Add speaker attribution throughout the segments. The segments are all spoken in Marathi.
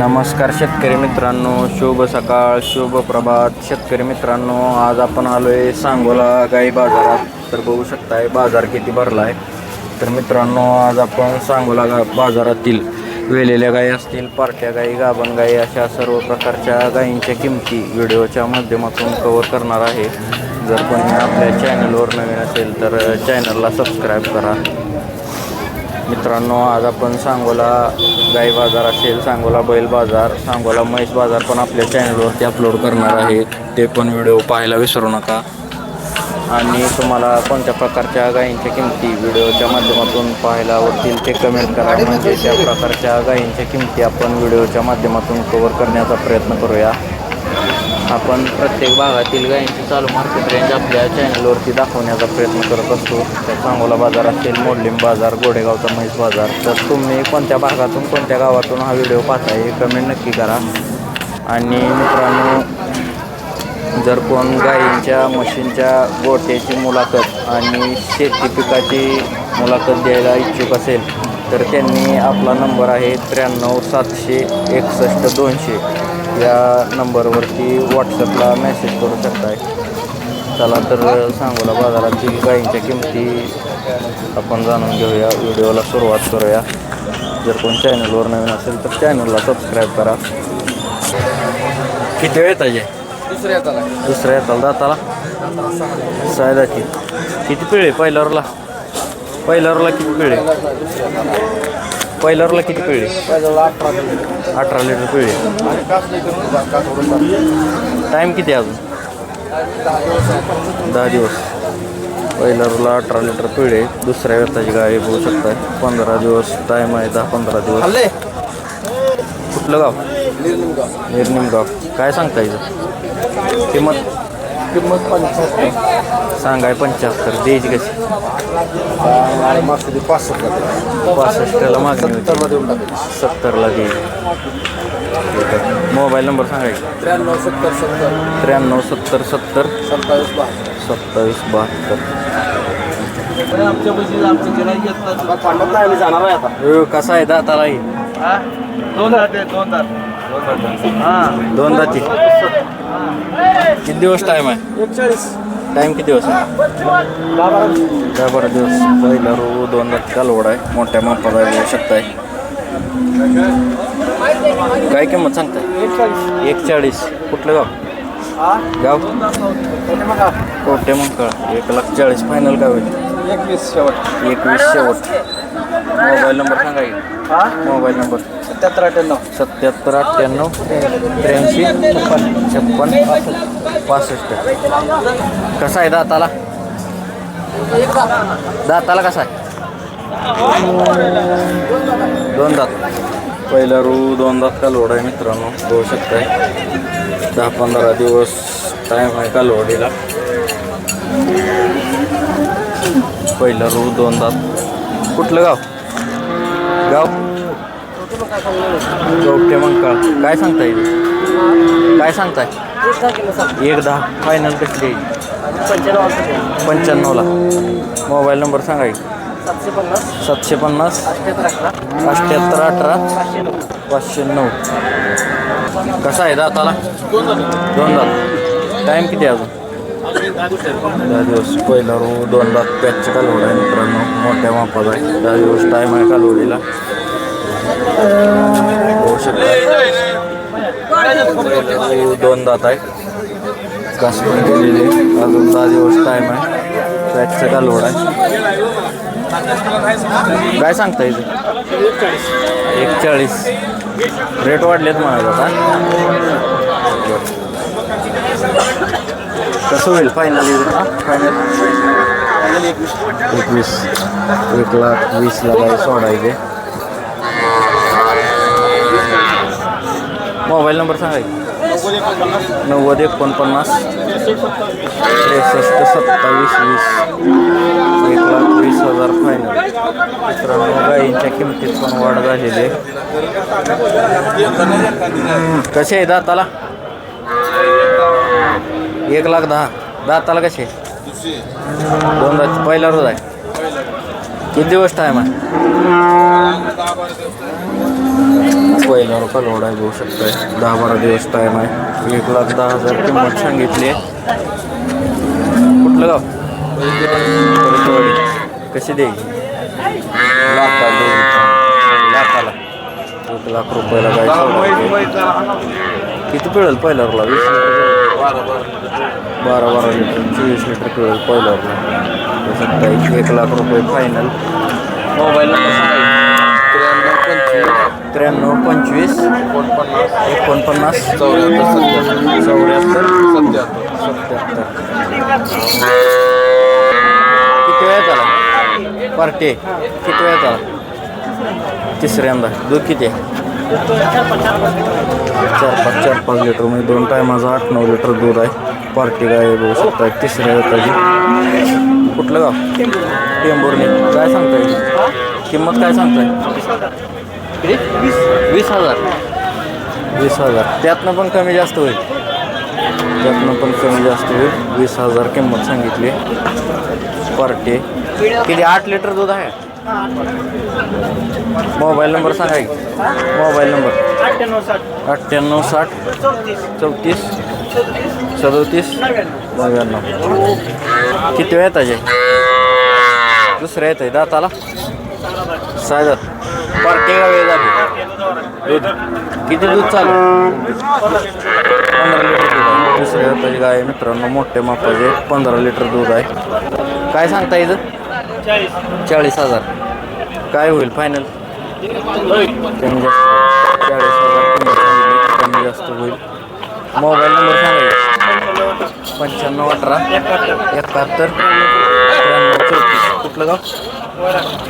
Speaker 1: नमस्कार शेतकरी मित्रांनो शुभ सकाळ शुभ प्रभात. शेतकरी मित्रांनो आज आपण आलोय सांगोला गाई बाजारात. तर बघू शकताय बाजार किती भरला आहे तर मित्रांनो आज आपण सांगोला गा बाजारातील वेलेल्या गायी असतील पार्ट्या गाई गाभण गाई अशा सर्व प्रकारच्या गायींच्या किमती व्हिडिओच्या माध्यमातून कवर करणार आहे. जर कोणी आपल्या चॅनलवर नवीन असेल तर चॅनलला सबस्क्राईब करा. मित्रांनो आज आपण सांगोला गाई बाजार असेल सांगोला बैल बाजार सांगोला म्हैस बाजार पण आपल्या चॅनलवरती अपलोड करणार आहे. ते पण व्हिडिओ पाहायला विसरू नका. आणि तुम्हाला कोणत्या प्रकारच्या गायींच्या किमती व्हिडिओच्या माध्यमातून पाहायला आवडतील ते कमेंट करा. म्हणजे त्या प्रकारच्या गायींच्या किमती आपण व्हिडिओच्या माध्यमातून कवर करण्याचा प्रयत्न करूया. आपण प्रत्येक भागातील गायींची चालू मार्केट रेंज आपल्या चॅनलवरती दाखवण्याचा प्रयत्न करत असतो. त्या सांगोला बाजार असेल मोडलिम बाजार गोडेगावचा म्हैस बाजार. तर तुम्ही कोणत्या भागातून कोणत्या गावातून हा व्हिडिओ पाहताय हे कमेंट नक्की करा. आणि मित्रांनो जर कोण गायींच्या म्हशींच्या गोट्याची मुलाखत आणि शेती पिकाची मुलाखत द्यायला इच्छुक असेल तर त्यांनी आपला नंबर आहे त्र्याण्णव सातशे एकसष्ट दोनशे. या नंबरवरती व्हॉट्सअपला मेसेज करू शकताय. चला तर सांगोला बाजारातील गायींच्या किमती आपण जाणून घेऊया. व्हिडिओला सुरुवात करूया. जर कोण चॅनलवर नवीन असेल तर चॅनलला सबस्क्राईब करा. किती वेळ पाहिजे
Speaker 2: दुसऱ्या त्याला
Speaker 1: दुसऱ्या येताल दाताला? सायदाची किती पिळे? पहिल्यावरला? पहिल्यावरला किती पिळे? पहिल्यावरला किती पिळे
Speaker 2: अठरा.
Speaker 1: अठरा लिटर पिळे. टाईम किती आहे अजून?
Speaker 2: दहा दिवस.
Speaker 1: पहिल्यावरला अठरा लिटर पिळे दुसऱ्या व्यताची गाय बघू शकताय. पंधरा दिवस टाईम आहे दहा पंधरा दिवस. कुठलं गाव?
Speaker 2: निर्निमगाव.
Speaker 1: निर्निमगाव. काय सांगता येतं किंमत?
Speaker 2: किंमत पंचाहत्तर
Speaker 1: सांगाय पंच्याहत्तर. द्यायची कशी?
Speaker 2: आणि मागचं ते पासष्ट
Speaker 1: पासष्टला मागणी होती.
Speaker 2: सत्तरला देऊन टाकेल
Speaker 1: सत्तरला देईल मोबाईल नंबर सांगायचा
Speaker 2: त्र्याण्णव सत्तर सत्तर.
Speaker 1: त्र्याण्णव सत्तर सत्तर.
Speaker 2: सत्तावीस बहात्तर.
Speaker 1: सत्तावीस बहात्तर.
Speaker 2: आमच्या बशी आमच्या येतात आम्ही जाणार आहे आता.
Speaker 1: कसा आहे दातालाही
Speaker 2: दोन दोन दात.
Speaker 1: हां. दोन दाती किती दिवस टाईम आहे?
Speaker 2: एकचाळीस.
Speaker 1: टाईम किती दिवस आहे?
Speaker 2: दहा बारा
Speaker 1: दिवस. पहिला रो दोन दात कालवड आहे. मोठ्या मापाला येऊ शकताय. काय किंमत सांगताय?
Speaker 2: एकचाळीस.
Speaker 1: एकचाळीस. कुठलं गाव? गाव?
Speaker 2: त्याने मग
Speaker 1: कोटे मंकळ एक लाख चाळीस फायनल काय होईल
Speaker 2: एकवीस शेवट.
Speaker 1: एकवीस शेवट. मोबाईल नंबर सांगा की. मोबाईल नंबर
Speaker 2: सत्याहत्तर अठ्ठ्याण्णव.
Speaker 1: सत्याहत्तर अठ्ठ्याण्णव त्र्याऐंशी छप्पन छप्पन पासष्ट. कसा आहे दाताला? दाताला कसा आहे? दोन दात. पहिला रू दोन दात कालवड आहे मित्रांनो? बघू शकताय दहा पंधरा दिवस टाईम आहे कालवडीला पहिला रू दोन दात. कुठलं गाव? गवटे मंकाळ. काय सांगता येईल काय सांगताय? एक दहा फायनल कसली येईल पंच्याण्णवला. मोबाईल नंबर सांगा एक
Speaker 2: सातशे पन्नास.
Speaker 1: सातशे पन्नास
Speaker 2: अठ्ठ्याहत्तर
Speaker 1: अठरा.
Speaker 2: पाचशे नऊ.
Speaker 1: कसा आहे दाताला?
Speaker 2: दोन दात.
Speaker 1: दोन टाईम किती आहे अजून? दहा दिवस. पहिला रो दोन लाख पॅचचे कालवड आहे मित्रांनो. मोठ्या मापाचा आहे. दहा दिवस टाईम आहे कालवडीला. होऊ शकतो दोन दात आहे कासवड केलेली अजून दहा दिवस टाईम आहे का लोड आहे काय सांगता इथे? एकचाळीस. रेट वाढलेत म्हणायचं आता. कसं होईल फायनल फायनल एकवीस. एक लाख वीस लाख सोडायचे. मोबाईल नंबर सांगायचे नव्वद एकोणपन्नास त्रेसष्ट सत्तावीस वीस. एक लाख वीस हजार फायनल मित्रांनो गाईंच्या किमतीत पण वाढ झालेली आहे. कसे आहे दाताला? एक लाख दहा. दाताला कसे? दोन दात. पहिला रोज आहे. किती दिवस टाईम आहे? पहिल्यावर कालवड आहे बघू शकताय. दहा बारा दिवस टाईम आहे. एक लाख दहा हजार किंमत सांगितली आहे. कुठलं गाव? कशी देईल? लाखाला. लाखाला. एक लाख रुपयाला जायचं किती पिळेल पहिल्यावरला? वीस बारा बारा लिटर चोवीस लिटर पिळेल पहिल्यावरला. तसं काही एक लाख रुपये फायनल मोबाईल नंबर
Speaker 2: त्र्याण्णव पंचवीस एकोणपन्नास
Speaker 1: एकोणपन्नास
Speaker 2: चौऱ्याहत्तर
Speaker 1: चौऱ्याहत्तर
Speaker 2: सत्याहत्तर
Speaker 1: सत्याहत्तर किती वेळ झाला? पार्टी किती वेळ झाला? तिसऱ्यांदा. दूध किती आहे? चार पाच चार पाच लिटर. म्हणजे दोन टायमाचं आठ नऊ लिटर दूध आहे. पार्टी गाय बघू शकता. तिसऱ्या वेताची कुठलं गाव? टेंभुर्णी. काय सांगताय? किंमत काय सांगताय? वीस वीस हजार. वीस हजार. त्यातनं पण कमी जास्त होईल. त्यातनं पण कमी जास्त होईल. वीस हजार किंमत सांगितली. पार्टी किती? आठ लिटर दूध आहे? मोबाईल नंबर सांगा की. Mobile number.
Speaker 2: अठ्ठ्याण्णव साठ. चौतीस.
Speaker 1: सदोतीस. नव्याण्णव. किती वेळ येताचे दुसऱ्या येत आहे. दाताला? सहा पार्टी का वेळ झाली? दूध. किती दूध चालू? पंधरा लिटर दूध आहे. दुसऱ्या येताची गाय आहे मित्रांनो मोठ्या मापाचे पंधरा लिटर दूध आहे. काय सांगता इथं?
Speaker 2: चाळीस
Speaker 1: हजार. काय होईल फायनल कमी जास्त चाळीस हजार कमी कमी जास्त होईल. मोबाईल नंबर सांगा पंच्याण्णव अठरा.
Speaker 2: एकाहत्तर.
Speaker 1: त्र्याण्णव चौतीस. कुठलं गाव?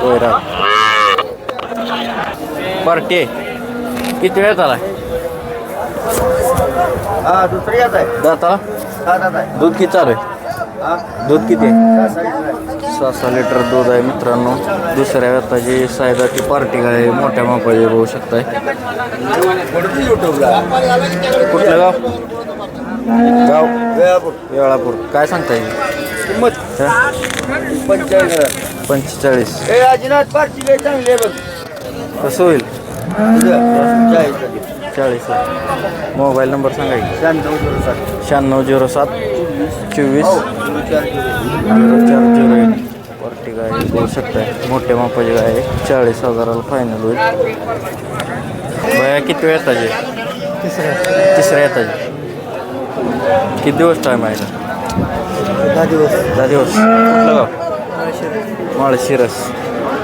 Speaker 1: कोयरा पार्टी किती वेळात आला
Speaker 2: हा दुसरी आहे.
Speaker 1: दाताला?
Speaker 2: आहे.
Speaker 1: दूध किती चालू आहे? दूध किती आहे. सहा सहा लिटर दूध आहे मित्रांनो. दुसऱ्या व्यताची सायदाची पार्टी आहे. मोठ्या मापाची बघू शकताय. कुठलं गाव? गाव?
Speaker 2: वेळापूर.
Speaker 1: वेळापूर. काय सांगता येईल
Speaker 2: किंमत?
Speaker 1: हा? पंचेचाळीस.
Speaker 2: गाय चांगली आहे बघ.
Speaker 1: कसं होईल?
Speaker 2: चाळीस
Speaker 1: मोबाईल नंबर सांगा की.
Speaker 2: शहाण्णव झिरो साठ
Speaker 1: शहाण्णव झिरो सात चोवीस.
Speaker 2: झिरो चार झिरो.
Speaker 1: एक पार्टी गाय बघू शकताय. मोठ्या मापाची गाय आहे. चाळीस हजाराला फायनल होईल. बाया किती वेळ येताचे
Speaker 2: तिसऱ्या
Speaker 1: तिसऱ्या येताचे किती दिवस टाईम आहे का?
Speaker 2: दहा दिवस.
Speaker 1: दहा दिवस. कुठलं गाव? माळशिरस.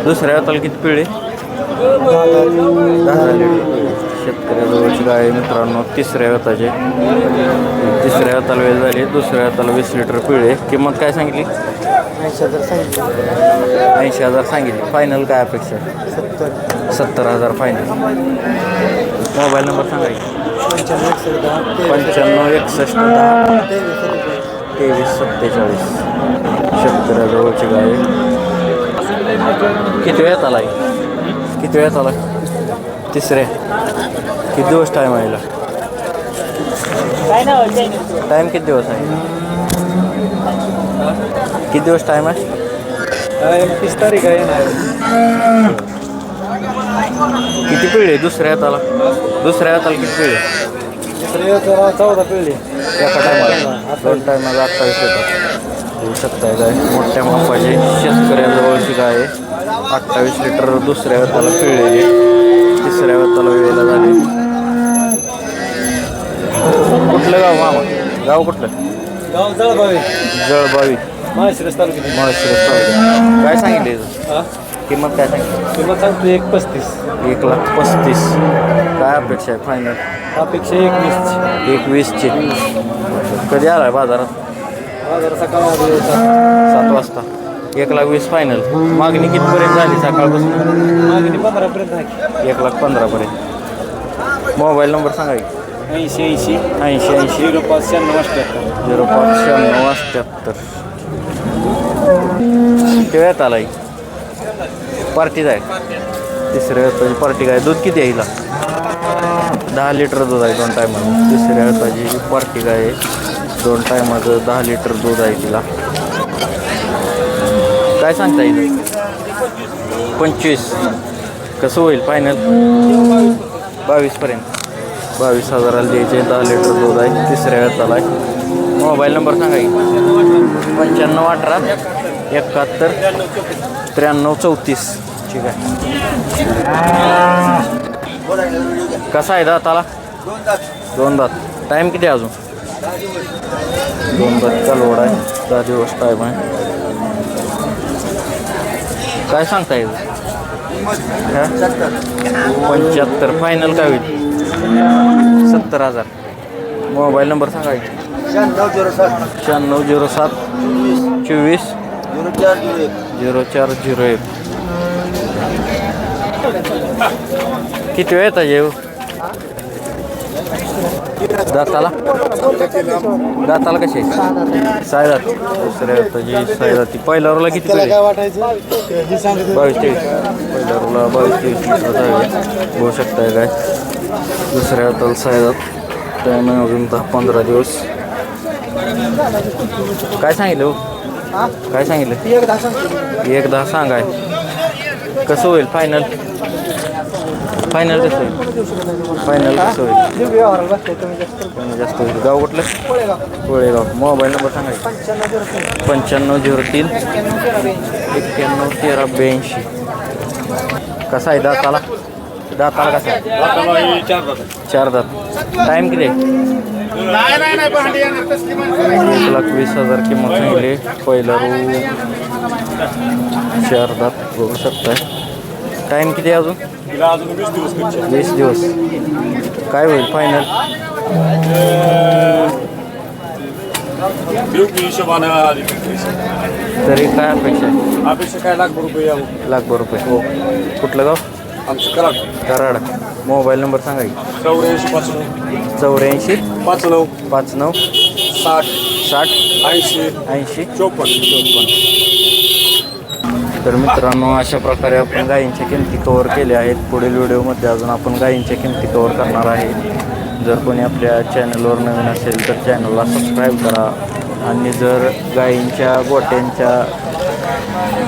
Speaker 1: दुसऱ्या हाताला किती पिढी? शेतकऱ्याजवळची गाय मित्रांनो तिसऱ्या हाताचे तिसऱ्या हाताला वेळ झाली दुसऱ्या हाताला वीस लिटर पिळे किंमत काय सांगितली?
Speaker 2: ऐंशी हजार
Speaker 1: ऐंशी हजार सांगितली. फायनल काय अपेक्षा?
Speaker 2: सत्तर
Speaker 1: सत्तर हजार फायनल मोबाईल नंबर सांगायची
Speaker 2: पंच्याण्णव एकसष्ट दहा. तेवीस
Speaker 1: सत्तेचाळीस. शेतकऱ्याजवळची गाय किती वेळात आहे किती वेळात आलाय तिसरे. किती दिवस टाईम आहे? टाईम किती दिवस आहे? किती दिवस टाईम आहे?
Speaker 2: तीस तारीख आहे. ना
Speaker 1: किती पिढी दुसऱ्या हाताला. दुसऱ्या हाताला किती पिढी
Speaker 2: चौदा पिळली
Speaker 1: एका टायमाला दोन टायमाला अठ्ठावीस येतात होऊ शकताय गाय मोठ्या मापाचे शेतकऱ्याजवळची आहे. अठ्ठावीस लिटर दुसऱ्या व्यताला पिळलेली तिसऱ्या व्यताला वेळेला झाली. कुठलं गाव मामा? गाव कुठलं?
Speaker 2: गाव जळगावी.
Speaker 1: जळबावी
Speaker 2: माळशिरस तालुक्यात.
Speaker 1: माळशिरस काय सांगितले किंमत काय सांगितली?
Speaker 2: किंमत सांगतो एक पस्तीस.
Speaker 1: एक लाख पस्तीस. काय अपेक्षा आहे फायनल
Speaker 2: अपेक्षा एक वीसची
Speaker 1: एक वीसची कधी आलाय बाजारात?
Speaker 2: बाजार सकाळ
Speaker 1: सात वाजता. एक लाख वीस फायनल मागणी कितीपर्यंत झाली सकाळपासून?
Speaker 2: मागणी पंधरापर्यंत आहे
Speaker 1: एक लाख पंधरापर्यंत. मोबाईल नंबर सांगा
Speaker 2: ऐंशी ऐंशी.
Speaker 1: ऐंशी ऐंशी.
Speaker 2: झिरो पाच शहाण्णव अठ्ठ्याहत्तर
Speaker 1: झिरो पाच शहाण्णव अठ्ठ्याहत्तर केव्यात आलाय? पार्टीच आहे. तिसऱ्या वेळाची पार्टी काय? दूध किती आहे हिला? दहा लिटर दूध आहे दोन टायमाचं तिसऱ्या वेळाची पार्टी काय? आहे दोन टायमाचं दहा लिटर दूध आहे तिला. काय सांगता येईल? पंचवीस. कसं होईल फायनल बावीसपर्यंत. बावीस हजाराला द्यायचे दहा लिटर दूध आहे तिसऱ्या वेळाला आहे. मोबाईल नंबर सांगा की. पंच्याण्णव अठरा एकाहत्तर त्र्याण्णव चौतीस. ठीक आहे. कसा आहे दाताला? दोन दात. टाईम किती अजून? दोन दात लोड आहे. दहा दिवस टाईम आहे. काय सांगता येईल पंच्याहत्तर. फायनल काय होईल? सत्तर हजार. मोबाईल नंबर सांगा
Speaker 2: शहाण्णव झिरो सात
Speaker 1: शहाण्णव झिरो सात. चोवीस.
Speaker 2: झिरो चार झिरो एक.
Speaker 1: झिरो चार झिरो एक किती वेळ येता येऊ दाताला? दाताला कसे सायदात. दुसऱ्या येताची सायदाती. पहिल्या रोला किती? बावीस तेवीस. पहिल्या रोला बावीस तेवीस होऊ शकताय काय? दुसऱ्या हाताला सायदात. आहे अजून दहा पंधरा दिवस. काय सांगितलं हो? काय सांगितलं? एक दहा सांगाय. कसं होईल फायनल फायनल कसं होईल फायनल कसं होईल कमी जास्त होईल गाव कुठलं? कोळेगाव. मोबाईल नंबर सांगायचं पंच्याण्णव झिरो तीन. एक्क्याण्णव तेरा ब्याऐंशी. कसा आहे दाताला? दाताला कसा आहे? चार दात. टाईम किती एक लाख वीस हजार किंमत सांगली पहिला रू चार दात. बघू शकताय. टाईम किती अजून? वीस दिवस काय होईल फायनल तरी काय अपेक्षा आहे?
Speaker 3: अपेक्षा काय? लाख रुपये
Speaker 1: लाखभर रुपये. हो. कुठलं गाव?
Speaker 3: आमचं करा
Speaker 1: कराड. मोबाईल नंबर सांगा की.
Speaker 3: चौऱ्याऐंशी पाच नऊ.
Speaker 1: चौऱ्याऐंशी
Speaker 3: पाच नऊ.
Speaker 1: पाच नऊ.
Speaker 3: साठ.
Speaker 1: साठ.
Speaker 3: ऐंशी.
Speaker 1: ऐंशी.
Speaker 3: चोपन्न.
Speaker 1: चोपन्न. तर मित्रांनो अशा प्रकारे आपण गायींच्या किमती कवर केल्या आहेत. पुढील व्हिडिओमध्ये अजून आपण गायींच्या किमती कवर करणार आहे. जर कोणी आपल्या चॅनलवर नवीन असेल तर चॅनलला सबस्क्राईब करा. आणि जर गायींच्या गोट्यांच्या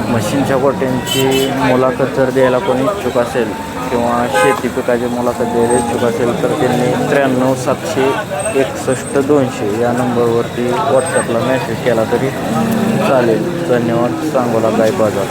Speaker 1: म्हशींच्या गोट्यांची मुलाखत जर द्यायला कोणी इच्छुक असेल किंवा शेती पिकाची मुलाखत द्यायला इच्छुक असेल तर त्यांनी त्र्याण्णव सातशे एकसष्ट दोनशे या नंबरवरती व्हॉट्सअपला मेसेज केला तरी चालेल. धन्यवाद. सांगोला गाय बाजार.